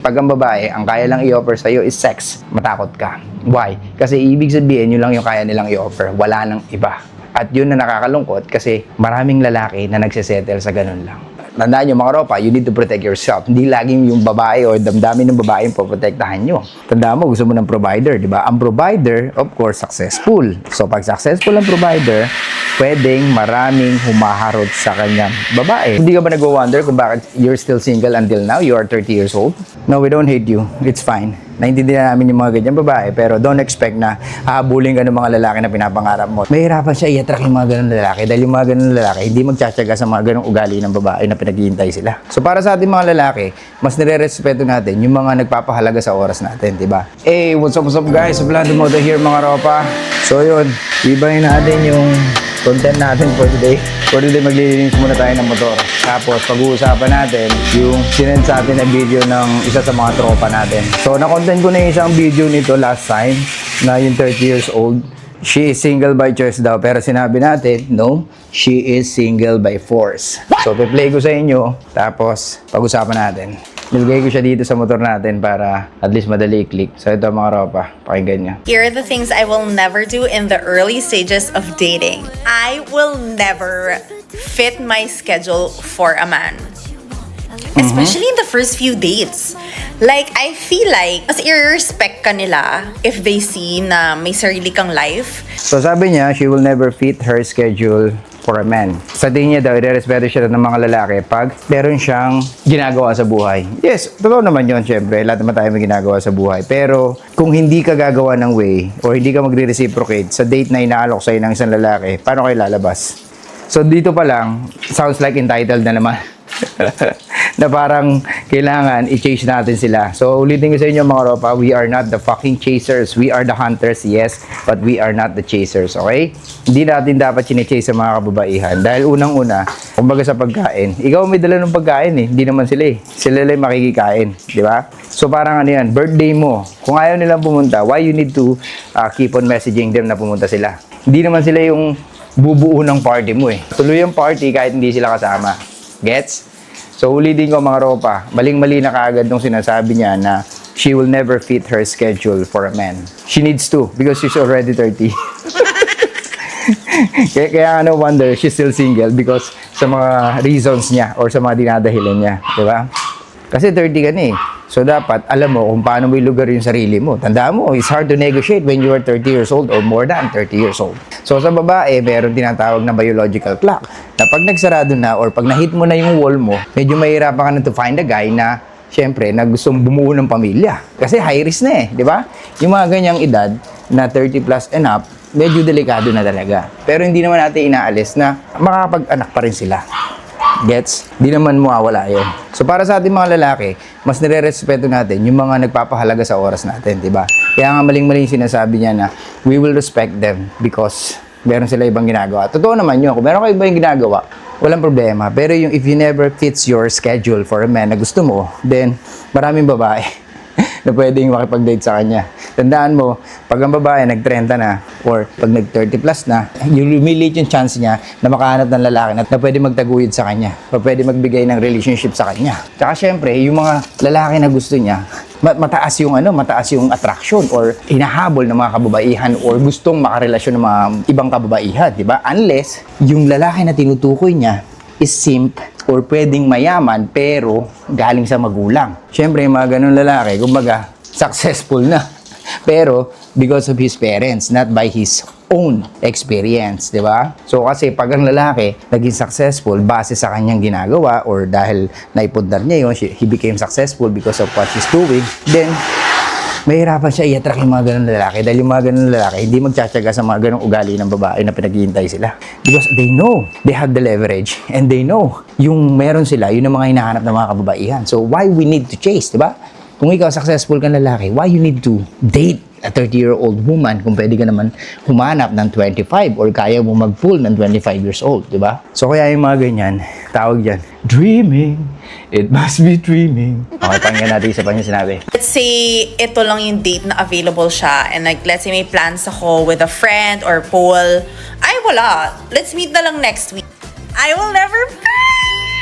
Pag ang babae, ang kaya lang i-offer sa'yo is sex, matakot ka. Why? Kasi ibig sabihin, yun lang yung kaya nilang i-offer. Wala nang iba. At yun na nakakalungkot kasi maraming lalaki na nagsisettle sa ganun lang. Tandaan nyo mga ropa, you need to protect yourself. Hindi laging yung babae o damdamin ng babae yung poprotektahan nyo. Tandaan mo, gusto mo ng provider, di ba? Ang provider, of course, successful. So pag successful ang provider, pwedeng maraming humaharot sa kanyang babae. Hindi ka ba nag-wonder kung bakit you're still single until now? You are 30 years old? No, we don't hate you. It's fine. Naintindihan namin yung mga ganyan babae, pero don't expect na hahabulin ka ng mga lalaki na pinapangarap mo. Mahirapan siya i-attract yung mga ganun lalaki dahil yung mga ganun lalaki hindi magtsatsaga sa mga ganung ugali ng babae na pinaghihintay sila. So para sa ating mga lalaki, mas nire-respeto natin yung mga nagpapahalaga sa oras natin, di ba? Hey, what's up, what's up guys? Blando Moto here mga ropa. So yun, ibahin natin yung content natin for today. For today, maglilinis muna tayo ng motor. Tapos, pag-uusapan natin yung sinend sa atin na video ng isa sa mga tropa natin. So, na-content ko na isang video nito last time na yung 30 years old. She is single by choice daw. Pero sinabi natin, no, she is single by force. So, pe-play ko sa inyo. Tapos, pag-usapan natin. Nilagay ko siya dito sa motor natin para at least madali i-click. So, ito mga ropa. Pakinggan nyo. Here are the things I will never do in the early stages of dating. I will never fit my schedule for a man. Especially in the first few dates. Like, I feel like, mas i-respect ka nila if they see na may sarili kang life. So sabi niya, she will never fit her schedule for a man. Sa tingin niya daw, i-respeto siya ng mga lalaki pag meron siyang ginagawa sa buhay. Yes, totoo naman yun, syempre. Lahat naman tayo may ginagawa sa buhay. Pero kung hindi ka gagawa ng way or hindi ka magre-reciprocate sa date na inaalok sa'yo ng isang lalaki, paano kayo lalabas? So dito pa lang, sounds like entitled na naman. na parang kailangan i-chase natin sila. So ulitin ko sa inyo mga ropa, we are not the fucking chasers. We are the hunters, yes, but we are not the chasers, okay? Hindi natin dapat chine-chase sa mga kababaihan. Dahil unang-una, kumbaga sa pagkain, ikaw may dala ng pagkain eh, hindi naman sila eh. Sila lang makikikain, di ba? So parang ano yan, birthday mo. Kung ayaw nilang pumunta, why you need to uh, keep on messaging them na pumunta sila? Hindi naman sila yung bubuo ng party mo eh. Tuloy yung party kahit hindi sila kasama. Gets? So ulitin ko mga ropa, maling-mali na kaagad nung sinasabi niya na she will never fit her schedule for a man. She needs to because she's already 30. kaya, kaya nga no wonder she's still single because sa mga reasons niya or sa mga dinadahilan niya. Di ba? Kasi 30 ka na eh. So dapat alam mo kung paano mo ilugar yung sarili mo. Tandaan mo, it's hard to negotiate when you are 30 years old or more than 30 years old. So sa babae, meron tinatawag na biological clock. Na pag nagsarado na or pag nahit mo na yung wall mo, medyo mahirapan ka na to find a guy na syempre, na gustong bumuo ng pamilya. Kasi high risk na eh, di ba? Yung mga ganyang edad na 30 plus and up, medyo delikado na talaga. Pero hindi naman natin inaalis na makakapag-anak pa rin sila. Gets? Di naman mawawala yun. So para sa ating mga lalaki, mas nire-respeto natin yung mga nagpapahalaga sa oras natin, di ba? Kaya nga maling-maling sinasabi niya na we will respect them because meron sila ibang ginagawa. Totoo naman yun. Kung meron kayo ibang ginagawa, walang problema. Pero yung if you never fits your schedule for a man na gusto mo, then maraming babae na pwedeng makipag-date sa kanya. Tandaan mo, pag ang babae nag-30 na or pag nag-30 plus na, yung lumilit yung chance niya na makahanap ng lalaki na, na pwede magtaguyod sa kanya o pwede magbigay ng relationship sa kanya. Tsaka syempre, yung mga lalaki na gusto niya, ma- mataas yung ano, mataas yung attraction or hinahabol ng mga kababaihan or gustong makarelasyon ng mga ibang kababaihan, di ba? Unless yung lalaki na tinutukoy niya is simp or pwedeng mayaman pero galing sa magulang. Siyempre, yung mga ganun lalaki, kumbaga, successful na. Pero because of his parents, not by his own experience, di ba? So kasi pag ang lalaki naging successful base sa kanyang ginagawa or dahil naipundar niya yun, he became successful because of what she's doing, then mahirapan siya i-attract yung mga ganun lalaki dahil yung mga ganun lalaki hindi magtsatsaga sa mga ganung ugali ng babae na pinaghihintay sila. Because they know they have the leverage and they know yung meron sila, yun ang mga hinahanap ng mga kababaihan. So why we need to chase, di ba? Kung ikaw successful kang lalaki, why you need to date a 30-year-old woman kung pwede ka naman humanap ng 25 or kaya mo mag-full ng 25 years old, di ba? So kaya yung mga ganyan, tawag dyan, dreaming, it must be dreaming. Okay, pakinggan natin isa pa niya sinabi. Let's say, ito lang yung date na available siya. And like, let's say may plans ako with a friend or Paul. Ay, wala. Let's meet na lang next week. I will never...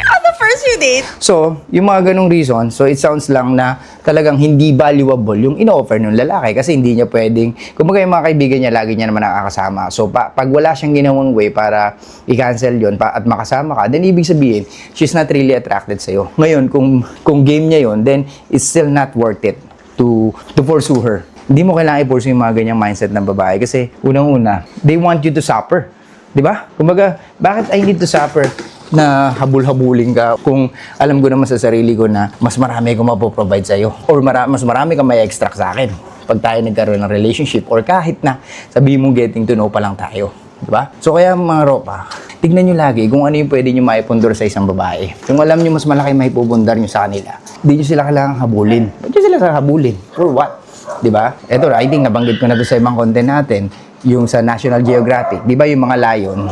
On the first few dates, So, yung mga ganong reason, so it sounds lang na talagang hindi valuable yung ino-offer ng lalaki kasi hindi niya pwedeng, kumbaga yung mga kaibigan niya, lagi niya naman nakakasama. So, pa, pag wala siyang ginawang way para i-cancel yon pa, at makasama ka, then ibig sabihin, she's not really attracted sa'yo. Ngayon, kung, kung game niya yon then it's still not worth it to, to pursue her. Hindi mo kailangan i-pursue yung mga ganyang mindset ng babae kasi unang-una, they want you to suffer. Di ba? Kumbaga, bakit I need to suffer na habul-habulin ka kung alam ko naman sa sarili ko na mas marami ko mapoprovide sa'yo or mara- mas marami ka may extract sa akin pag tayo nagkaroon ng relationship or kahit na sabihin mong getting to know pa lang tayo. Di ba? So kaya mga ropa, tignan nyo lagi kung ano yung pwede nyo maipundor sa isang babae. Kung alam nyo mas malaki may pupundar nyo sa kanila, hindi nyo sila kailangang habulin. Ba't nyo sila habulin? For what? Di ba? Ito, I think nabanggit ko na to sa ibang content natin, yung sa National Geographic. Di ba yung mga lion,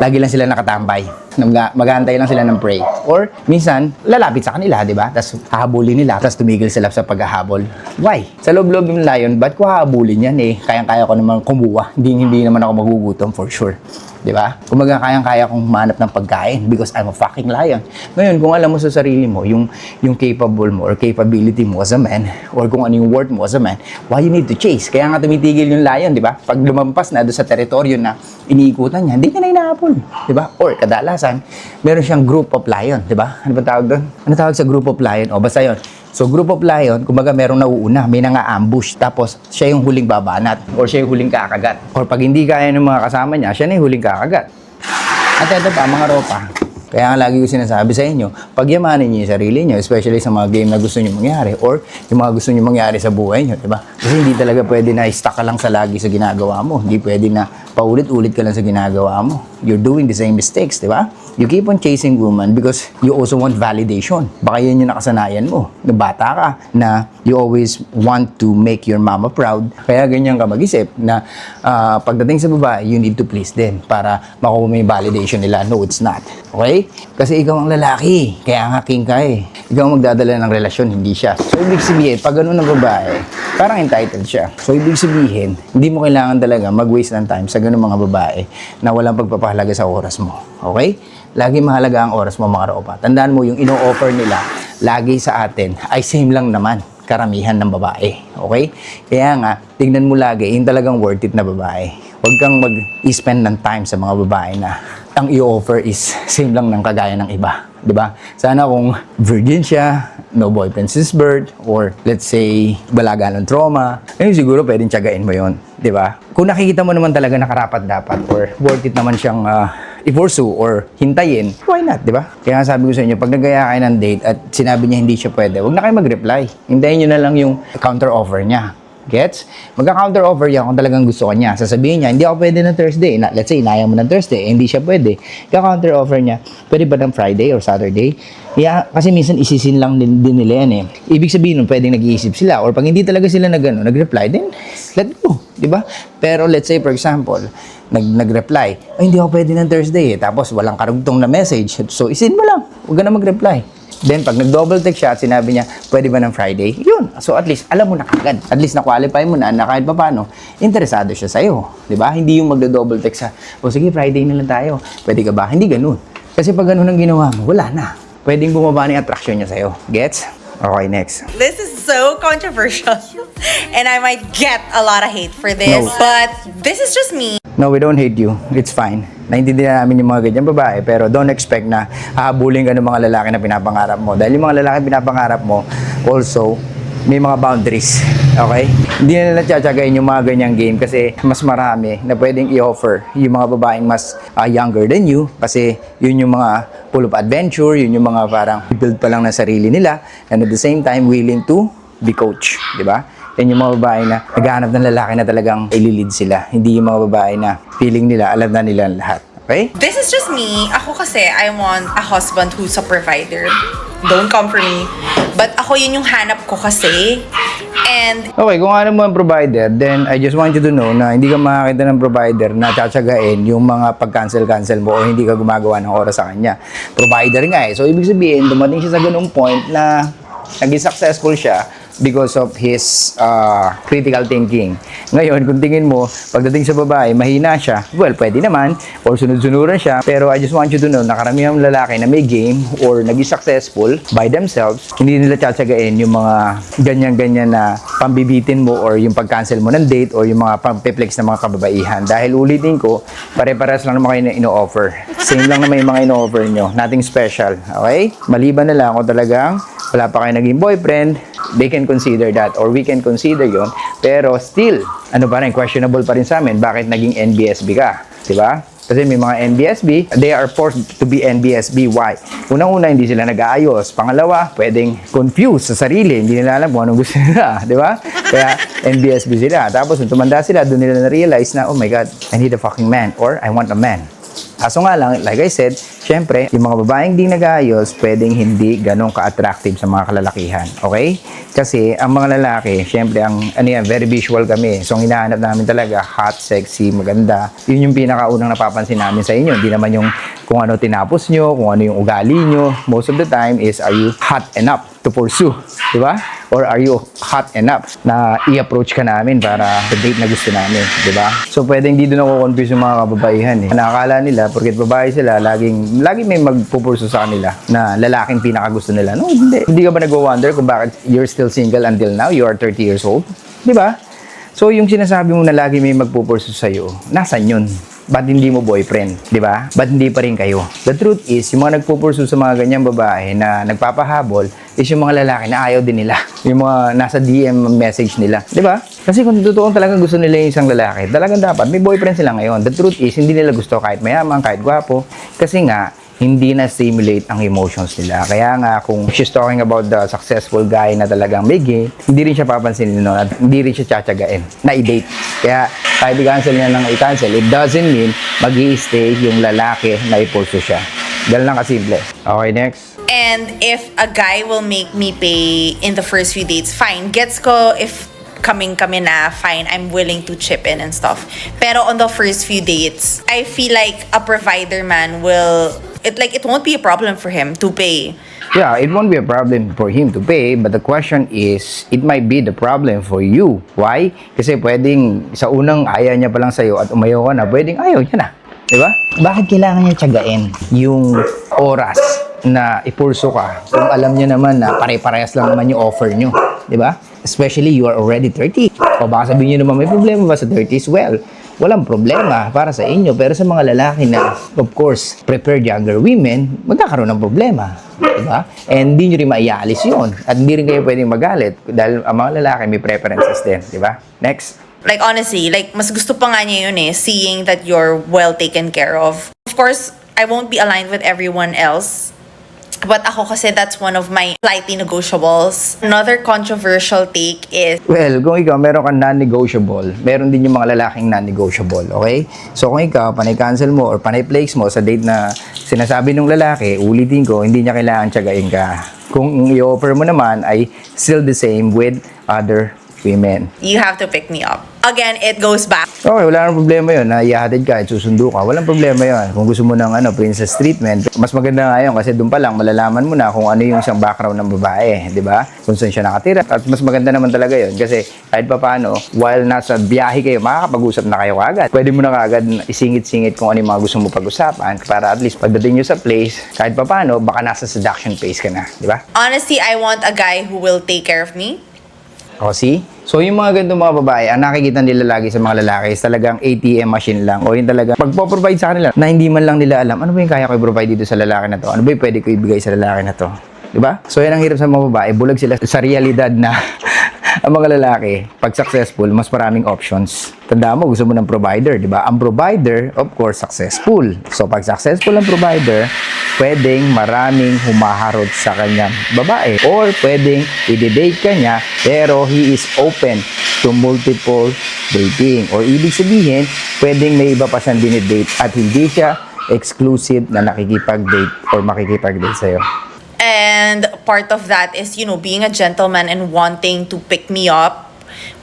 lagi lang sila nakatambay. Mag-aantay lang sila ng prey. Or, minsan, lalapit sa kanila, di ba? Tapos, hahabulin nila. Tapos, tumigil sila sa paghahabol. Why? Sa loob-loob ng lion, ba't ko hahabulin yan eh? Kayang-kaya ko naman kumuha. Hindi, hindi naman ako magugutom for sure. Di ba? Kumaga, kayang-kaya kong manap ng pagkain because I'm a fucking lion. Ngayon, kung alam mo sa sarili mo, yung, yung capable mo or capability mo as a man, or kung ano yung worth mo as a man, why you need to chase? Kaya nga tumitigil yung lion, di ba? Pag lumampas na doon sa teritoryo na iniikutan niya, hindi niya na inaapol. Di ba? Or kadalasan, meron siyang group of lion, di ba? Ano ba tawag doon? Ano tawag sa group of lion? O basta yun. So, group of lion, kumbaga merong nauuna, may nanga-ambush, tapos siya yung huling babanat, or siya yung huling kakagat. Or pag hindi kaya ng mga kasama niya, siya na yung huling kakagat. At ito pa, mga ropa. Kaya nga lagi ko sinasabi sa inyo, pagyamanin niyo yung sarili niyo, especially sa mga game na gusto niyo mangyari or yung mga gusto niyo mangyari sa buhay niyo, di ba? Kasi hindi talaga pwede na stuck ka lang sa lagi sa ginagawa mo. Hindi pwede na paulit-ulit ka lang sa ginagawa mo. You're doing the same mistakes, di ba? You keep on chasing woman because you also want validation. Baka yan yung nakasanayan mo. Na bata ka, na you always want to make your mama proud. Kaya ganyan ka mag-isip na ah, pagdating sa babae, you need to please din para makuha mo yung validation nila. No, it's not. Okay? Kasi ikaw ang lalaki. Kaya nga king ka eh. Ikaw ang magdadala ng relasyon, hindi siya. So, ibig sabihin, pag ganun ng babae, parang entitled siya. So, ibig sabihin, hindi mo kailangan talaga mag-waste ng time sa ganun mga babae na walang pagpapahalaga sa oras mo. Okay? Lagi mahalaga ang oras mo mga ropa. Tandaan mo, yung ino-offer nila, lagi sa atin, ay same lang naman karamihan ng babae. Okay? Kaya nga, tignan mo lagi, yung talagang worth it na babae. Huwag kang mag-spend ng time sa mga babae na ang i-offer is same lang ng kagaya ng iba. ba? Sana kung virgin siya, no boyfriend since birth, or let's say, balaga ng trauma, ayun siguro pwedeng tiyagain mo yon ba? Kung nakikita mo naman talaga na karapat dapat or worth it naman siyang ah, i-pursue or hintayin, why not, di ba? Kaya sabi ko sa inyo, pag nagaya kayo ng date at sinabi niya hindi siya pwede, huwag na kayo mag-reply. Hintayin niyo na lang yung counter offer niya. Gets? Magka-counter offer yan kung talagang gusto ka niya. Sasabihin niya, hindi ako pwede ng Thursday. Na, let's say, inaya mo ng Thursday, eh, hindi siya pwede. Ka-counter offer niya, pwede ba ng Friday or Saturday? Yeah, kasi minsan isisin lang din, din nila yan eh. Ibig sabihin nun, pwedeng nag-iisip sila. Or pag hindi talaga sila nag, ano, nag-reply, then let go. Di ba? Pero let's say, for example, nag, nag-reply, ay, hindi ako pwede ng Thursday eh. Tapos walang karugtong na message. So, isin mo lang. Huwag ka na mag-reply. Then, pag nag-double text siya at sinabi niya, pwede ba ng Friday? Yun. So, at least, alam mo na kagad. At least, na-qualify mo na na kahit pa paano, interesado siya sa'yo. Di ba? Hindi yung magdo-double text sa, o sige, Friday na lang tayo. Pwede ka ba? Hindi ganun. Kasi pag ganun ang ginawa mo, wala na. Pwedeng bumaba na yung attraction niya sa'yo. Gets? Okay, next. this is so controversial. And I might get a lot of hate for this. No. But this is just me. No, we don't hate you. It's fine. Naintindihan namin yung mga ganyan babae, pero don't expect na hahabulin ka ng mga lalaki na pinapangarap mo. Dahil yung mga lalaki pinapangarap mo, also, may mga boundaries. Okay? Hindi na nila tsatsagayin yung mga ganyang game kasi mas marami na pwedeng i-offer yung mga babaeng mas ah, younger than you kasi yun yung mga full of adventure, yun yung mga parang build pa lang ng sarili nila and at the same time willing to be coach. Di ba? Yan yung mga babae na naghahanap ng lalaki na talagang ililid sila. Hindi yung mga babae na feeling nila, alam na nila lahat. Okay? This is just me. Ako kasi, I want a husband who's a provider. Don't come for me. But ako yun yung hanap ko kasi. And Okay, kung alam mo ang provider, then I just want you to know na hindi ka makakita ng provider na tsatsagain yung mga pag-cancel-cancel mo o hindi ka gumagawa ng oras sa kanya. Provider nga eh. So, ibig sabihin, dumating siya sa ganung point na naging successful siya because of his uh, critical thinking. Ngayon, kung tingin mo, pagdating sa babae, mahina siya, well, pwede naman, or sunod-sunuran siya, pero I just want you to know na karamihan lalaki na may game or naging successful by themselves, hindi nila tsatsagain yung mga ganyan-ganyan na pambibitin mo or yung pag-cancel mo ng date or yung mga pang-flex ng mga kababaihan. Dahil ulitin ko, pare-pares lang naman kayo na ino-offer. Same lang naman yung mga ino-offer nyo. Nothing special. Okay? Maliban na lang kung talagang wala pa kayo naging boyfriend, they can consider that or we can consider yon pero still ano pa rin questionable pa rin sa amin bakit naging NBSB ka di ba kasi may mga NBSB, they are forced to be NBSB. Why? Unang-una, hindi sila nag-aayos. Pangalawa, pwedeng confused sa sarili. Hindi nila alam kung anong gusto nila. Di ba? Kaya NBSB sila. Tapos, nung tumanda sila, doon nila na-realize na, oh my God, I need a fucking man. Or, I want a man. Kaso nga lang, like I said, syempre, yung mga babaeng di nag-aayos, pwedeng hindi ganun ka-attractive sa mga kalalakihan. Okay? Kasi ang mga lalaki, syempre, ang, ano yan, very visual kami. So, ang hinahanap namin talaga, hot, sexy, maganda. Yun yung pinakaunang napapansin namin sa inyo. Hindi naman yung kung ano tinapos nyo, kung ano yung ugali nyo. Most of the time is, are you hot enough to pursue? Di ba? Or are you hot enough na i-approach ka namin para sa date na gusto namin? Di ba? So, pwedeng dito na confuse yung mga kababaihan eh. Nakakala nila, porket babae sila, laging, laging may magpupurso sa kanila na lalaking pinakagusto nila. No, hindi. Hindi ka ba nag-wonder kung bakit you're still single until now? You are 30 years old? Di ba? So, yung sinasabi mo na lagi may magpupurso sa'yo, nasan yun? Ba't hindi mo boyfriend? Di ba? Ba't hindi pa rin kayo? The truth is, yung mga nagpupursu sa mga ganyang babae na nagpapahabol is yung mga lalaki na ayaw din nila. Yung mga nasa DM message nila. Di ba? Kasi kung totoo talagang gusto nila yung isang lalaki, talagang dapat may boyfriend sila ngayon. The truth is, hindi nila gusto kahit mayaman, kahit gwapo. Kasi nga, hindi na stimulate ang emotions nila. Kaya nga, kung she's talking about the successful guy na talagang may game, hindi rin siya papansinin nun at hindi rin siya tsatsagain na i-date. Kaya, kahit i-cancel niya ng i-cancel, it doesn't mean mag stay yung lalaki na ipulso siya. Ganun lang kasimple. Okay, next. And if a guy will make me pay in the first few dates, fine. Gets ko if coming kami na, fine, I'm willing to chip in and stuff. Pero on the first few dates, I feel like a provider man will, it like, it won't be a problem for him to pay. Yeah, it won't be a problem for him to pay, but the question is, it might be the problem for you. Why? Kasi pwedeng sa unang ayaw niya pa lang sa'yo at umayaw ka na, pwedeng ayaw niya na. Di ba? Bakit kailangan niya tiyagain yung oras na ipurso ka kung alam niya naman na pare-parehas lang naman yung offer niyo? Di ba? Especially you are already 30. O baka sabihin niyo naman, may problema ba sa 30s? Well, walang problema para sa inyo. Pero sa mga lalaki na, of course, prepared younger women, magkakaroon ng problema. Diba? And hindi nyo rin maialis yun. At hindi rin kayo pwedeng magalit dahil ang mga lalaki may preferences din. Diba? Next. Like honestly, like mas gusto pa nga niya yun eh, seeing that you're well taken care of. Of course, I won't be aligned with everyone else. But ako kasi that's one of my slightly negotiables. Another controversial take is Well, kung ikaw meron kang non-negotiable, meron din yung mga lalaking non-negotiable, okay? So kung ikaw, panay-cancel mo or panay-flakes mo sa date na sinasabi ng lalaki, ulitin ko, hindi niya kailangan tiyagain ka. Kung i-offer mo naman ay still the same with other women. you have to pick me up. Again, it goes back. Okay, wala nang problema yun na ihatid ka susundo ka. Walang problema yun. Kung gusto mo ng ano, princess treatment, mas maganda nga yun kasi doon pa lang malalaman mo na kung ano yung isang background ng babae, di ba? Kung saan siya nakatira. At mas maganda naman talaga yun kasi kahit pa paano, while nasa biyahe kayo, makakapag-usap na kayo kagad. Pwede mo na kagad isingit-singit kung ano yung mga gusto mo pag-usapan para at least pagdating nyo sa place, kahit pa paano, baka nasa seduction phase ka na, di ba? Honestly, I want a guy who will take care of me. O, see? So, yung mga ganitong mga babae, ang nakikita nila lagi sa mga lalaki is talagang ATM machine lang. O yung talaga, pagpo-provide sa kanila, na hindi man lang nila alam, ano ba yung kaya ko i-provide dito sa lalaki na to? Ano ba yung pwede ko ibigay sa lalaki na to? Diba? So, yan ang hirap sa mga babae. Bulag sila sa realidad na ang mga lalaki, pag successful, mas maraming options. Tandaan mo, gusto mo ng provider, di ba? Ang provider, of course, successful. So, pag successful ang provider, pwedeng maraming humaharot sa kanyang babae. Or pwedeng i-date ka niya, pero he is open to multiple dating. Or ibig sabihin, pwedeng may iba pa siyang dinidate at hindi siya exclusive na nakikipag-date or makikipag-date sa'yo. And part of that is, you know, being a gentleman and wanting to pick me up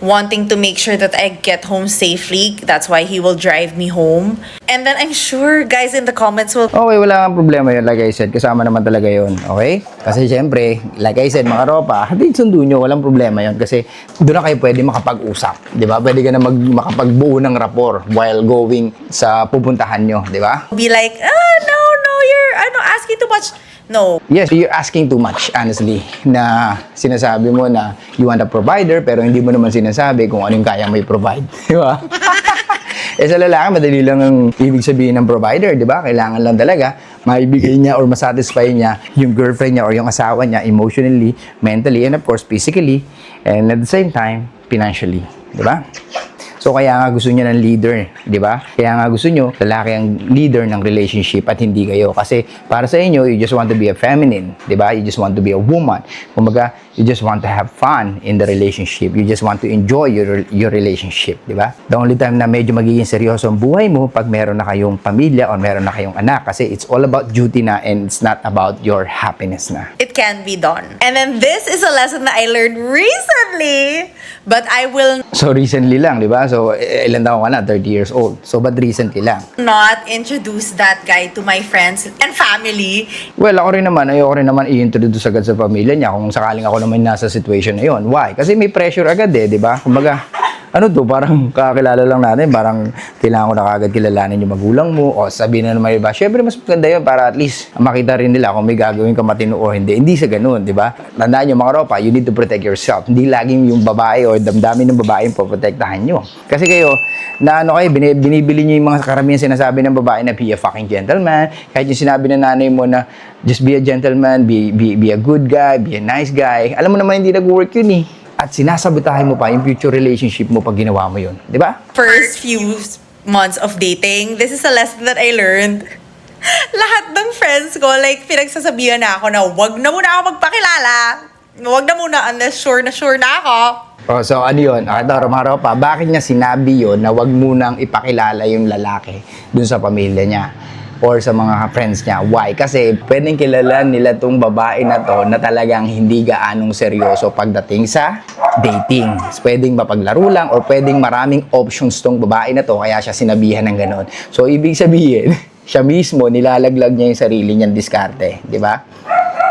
wanting to make sure that I get home safely. That's why he will drive me home. And then I'm sure guys in the comments will Okay, wala kang problema yun. Like I said, kasama naman talaga yun. Okay? Kasi syempre, like I said, mga ropa, hatid sundo nyo, walang problema yun. Kasi doon na kayo pwede makapag-usap. Di ba? Pwede ka na mag, makapagbuo ng rapor while going sa pupuntahan nyo. Di ba? be like, ah, no, no, you're ano, asking too much. No. Yes, you're asking too much, honestly, na sinasabi mo na you want a provider, pero hindi mo naman sinasabi kung ano yung kaya mo i-provide. Di ba? eh sa lalaki, madali lang ang ibig sabihin ng provider, di ba? Kailangan lang talaga maibigay niya or masatisfy niya yung girlfriend niya or yung asawa niya emotionally, mentally, and of course, physically, and at the same time, financially. Di ba? So kaya nga gusto niya ng leader, di ba? Kaya nga gusto niyo lalaki ang leader ng relationship at hindi kayo. Kasi para sa inyo, you just want to be a feminine, di ba? You just want to be a woman. Kumbaga, you just want to have fun in the relationship. You just want to enjoy your your relationship, di ba? The only time na medyo magiging seryoso ang buhay mo pag meron na kayong pamilya or meron na kayong anak kasi it's all about duty na and it's not about your happiness na. It can be done. And then this is a lesson that I learned recently, but I will So recently lang, di ba? So ilan taon ka na? 30 years old. So but recently lang. not introduce that guy to my friends and family. Well, ako rin naman, ayoko rin naman i-introduce agad sa pamilya niya kung sakaling ako naman nasa situation na yon. Why? Kasi may pressure agad eh, di ba? Kumbaga, ano to, parang kakilala lang natin, parang kailangan ko na kagad kilalanin yung magulang mo, o sabihin na naman iba, syempre mas maganda yun para at least makita rin nila kung may gagawin ka matino o hindi. Hindi sa ganun, di ba? Tandaan nyo mga ropa, you need to protect yourself. Hindi laging yung babae o damdamin ng babae yung poprotektahan nyo. Kasi kayo, na ano kayo, bini- binibili nyo yung mga karamihan sinasabi ng babae na be a fucking gentleman. Kahit yung sinabi ng nanay mo na just be a gentleman, be, be, be a good guy, be a nice guy. Alam mo naman hindi nag-work yun eh. At sinasabotahin mo pa yung future relationship mo pag ginawa mo yun. Di ba? First few months of dating, this is a lesson that I learned. Lahat ng friends ko, like, pinagsasabihan na ako na wag na muna ako magpakilala. Wag na muna unless sure na sure na ako. Oh, so ano yun? Ah, Ito, Romaro pa, bakit niya sinabi yun na wag munang ipakilala yung lalaki dun sa pamilya niya or sa mga friends niya? Why? Kasi pwedeng kilalan nila tong babae na to na talagang hindi gaanong seryoso pagdating sa dating. Pwedeng mapaglaro lang or pwedeng maraming options tong babae na to kaya siya sinabihan ng ganon. So, ibig sabihin, siya mismo nilalaglag niya yung sarili niyang diskarte. Di ba?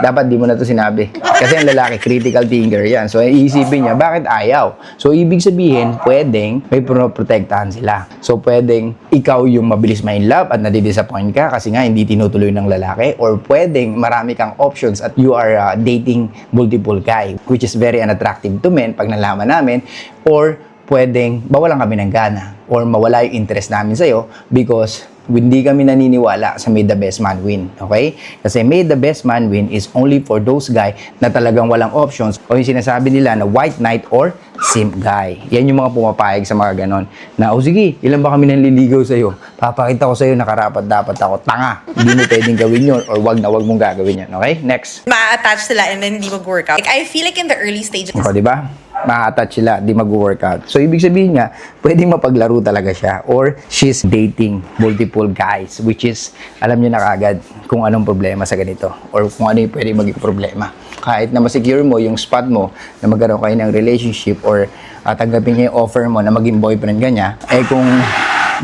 Dapat di mo na to sinabi. Kasi ang lalaki, critical thinker yan. So, iisipin niya, bakit ayaw? So, ibig sabihin, pwedeng may protektahan sila. So, pwedeng ikaw yung mabilis ma-in love at nadidisappoint ka kasi nga hindi tinutuloy ng lalaki. Or pwedeng marami kang options at you are uh, dating multiple guy, which is very unattractive to men pag nalaman namin. Or pwedeng bawalan kami ng gana or mawala yung interest namin sa'yo because hindi kami naniniwala sa May the Best Man Win. Okay? Kasi May the Best Man Win is only for those guy na talagang walang options o yung sinasabi nila na white knight or simp guy. Yan yung mga pumapayag sa mga ganon. Na, o sige, ilan ba kami nanliligaw sa'yo? Papakita ko sa'yo na karapat dapat ako. Tanga. Hindi mo pwedeng gawin yun or wag na wag mong gagawin yan. Okay? Next. Ma-attach sila and then hindi mag-workout. Like, I feel like in the early stages, O, di ba? Ma-attach sila, di mag-workout. So, ibig sabihin nga, pwedeng mapaglaro talaga siya. Or, she's dating multiple guys, which is, alam niyo na kagad kung anong problema sa ganito. Or kung ano yung pwedeng maging problema. Kahit na masecure mo yung spot mo na magkaroon kayo ng relationship or uh, tanggapin niya yung offer mo na maging boyfriend ka niya, eh kung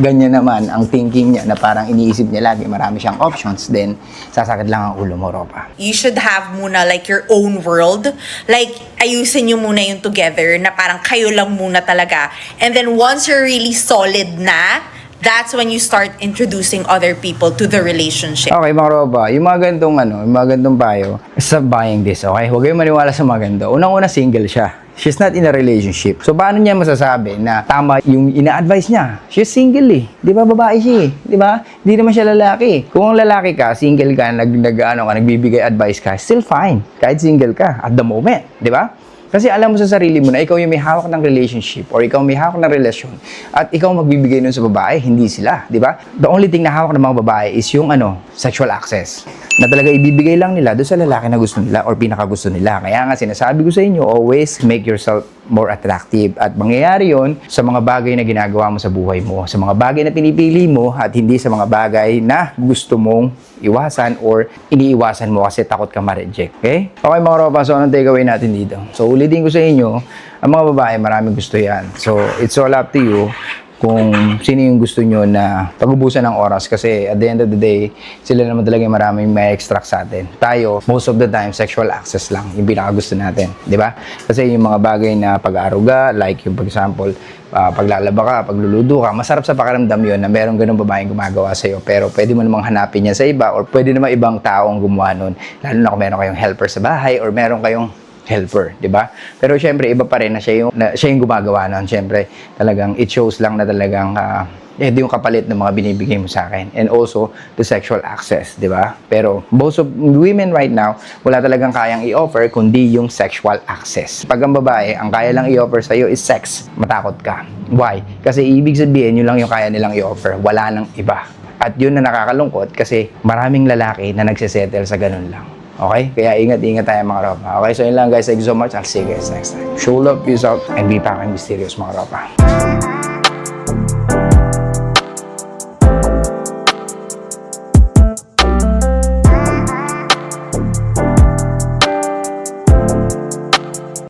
ganyan naman ang thinking niya na parang iniisip niya lagi marami siyang options, then sasakit lang ang ulo mo, Ropa. you should have muna like your own world. Like, ayusin nyo muna yung together na parang kayo lang muna talaga. And then once you're really solid na, that's when you start introducing other people to the relationship. Okay, mga roba, yung mga gantong ano, yung mga gantong payo, stop buying this, okay? Huwag kayong maniwala sa mga ganito. Unang-una, single siya. She's not in a relationship. So, paano niya masasabi na tama yung ina-advise niya? She's single eh. Di ba, babae siya eh. Di ba? Hindi naman siya lalaki. Kung ang lalaki ka, single ka, nag, nag, ano, ka, nagbibigay advice ka, still fine. Kahit single ka, at the moment. Di ba? Kasi alam mo sa sarili mo na ikaw yung may hawak ng relationship or ikaw may hawak ng relasyon at ikaw magbibigay nun sa babae, hindi sila, di ba? The only thing na hawak ng mga babae is yung ano, sexual access. Na talaga ibibigay lang nila doon sa lalaki na gusto nila or pinaka gusto nila. Kaya nga sinasabi ko sa inyo, always make yourself more attractive. At mangyayari yon sa mga bagay na ginagawa mo sa buhay mo, sa mga bagay na pinipili mo at hindi sa mga bagay na gusto mong iwasan or iniiwasan mo kasi takot ka ma-reject. Okay? Okay mga ropa, so anong takeaway natin dito? So ulitin ko sa inyo, ang mga babae, maraming gusto yan. So, it's all up to you kung sino yung gusto nyo na pagubusan ng oras kasi at the end of the day, sila naman talaga yung maraming may extract sa atin. Tayo, most of the time, sexual access lang yung pinaka gusto natin. Di ba? Kasi yung mga bagay na pag-aaruga, like yung, for example, ah, paglalaba ka, pagluludo ka, masarap sa pakiramdam yun na merong ganung babaeng gumagawa sa'yo. Pero pwede mo namang hanapin yan sa iba or pwede naman ibang tao ang gumawa nun. Lalo na kung meron kayong helper sa bahay or meron kayong helper, 'di ba? Pero syempre iba pa rin na siya yung na, siya yung gumagawa noon. Syempre, talagang it shows lang na talagang ah, ito yung kapalit ng mga binibigay mo sa akin. And also, the sexual access, di ba? Pero most of women right now, wala talagang kayang i-offer kundi yung sexual access. Pag ang babae, ang kaya lang i-offer sa'yo is sex, matakot ka. Why? Kasi ibig sabihin, yun lang yung kaya nilang i-offer. Wala nang iba. At yun na nakakalungkot kasi maraming lalaki na nagsisettle sa ganun lang. Okay? Kaya ingat-ingat tayo mga ropa. Okay? So yun lang guys. Thank you so much. I'll see you guys next time. Show love, peace out, and be fucking mysterious mga ropa.